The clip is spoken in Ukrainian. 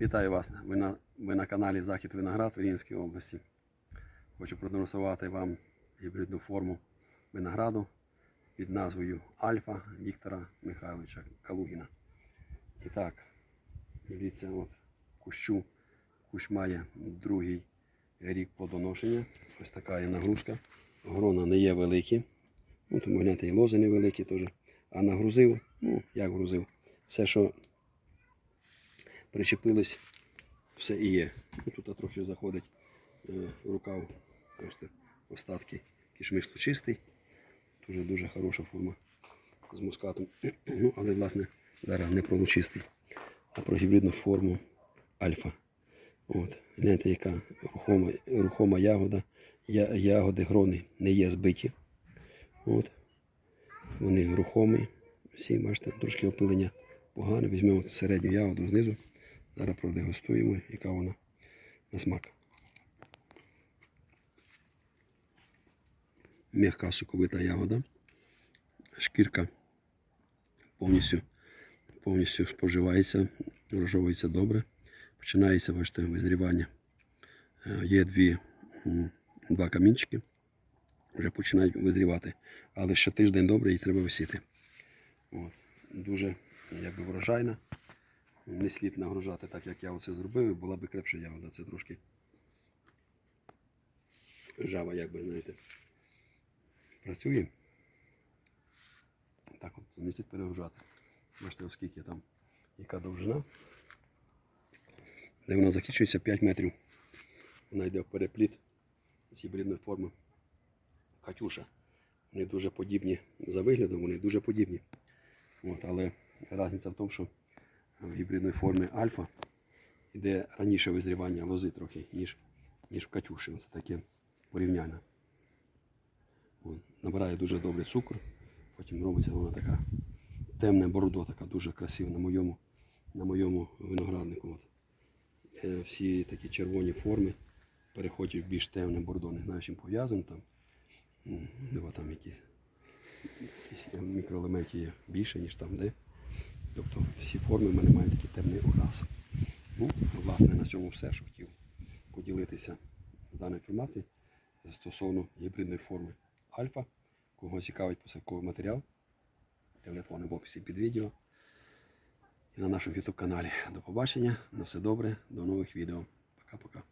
Вітаю вас! Ви на, ви на каналі Захід Виноград в Рівненській області. Хочу продемонструвати вам гібридну форму винограду під назвою Альфа Віктора Михайловича Калугіна. І так, дивіться, от кущу. Кущ має другий рік плодоношення. Ось така є нагрузка. Грона не є великі. Ну, тому гляньте, і лози невеликі теж. А нагрузив, ну, як грузив, все, що причепилось, все і є. Тут трохи заходить е, рукав, бачите, остатки кишмиш чистий. Дуже дуже хороша форма з мускатом. Ну, але, власне, зараз не про лучистий, а про гібридну форму альфа. От, гляньте, яка рухома, рухома ягода. Я, ягоди грони не є збиті. От. Вони рухомі. Всі, бачите, трошки опилення погане. Візьмемо середню ягоду знизу. Зараз продегустуємо, яка вона на смак. М'яка соковита ягода. Шкірка повністю, повністю споживається, розжовується добре. Починається бачите, визрівання. Е, Є дві, два камінчики, вже починають визрівати. Але ще тиждень добре і треба висіти. От. Дуже якби, врожайна. Не слід нагружати так, як я оце зробив, і була би крепша ягода. Це трошки жава, як би, знаєте. Працює. Так от, не слід перегружати. Бачите, оскільки там яка довжина. Де вона закінчується 5 метрів. Вона йде в перепліт з гібридної форми. Катюша. Вони дуже подібні за виглядом, вони дуже подібні. От, але різниця в тому, що в гібридної форми альфа йде раніше визрівання лози трохи, ніж, ніж в Катюші. Це таке порівняння. От, набирає дуже добрий цукор, потім робиться вона така темне бордо, така дуже красива на моєму, на моєму винограднику. От. Е, Всі такі червоні форми переходять в більш темне бордо. Не знаю, чим пов'язано там. Там якісь, якісь мікроелементи є більше, ніж там де. Тобто всі форми в мене мають такий темний окрас. Ну, власне, на цьому все, що хотів поділитися з даною інформацією стосовно гібридної форми альфа. Кого цікавить посадковий матеріал, телефони в описі під відео і на нашому YouTube каналі. До побачення, на все добре, до нових відео. Пока-пока.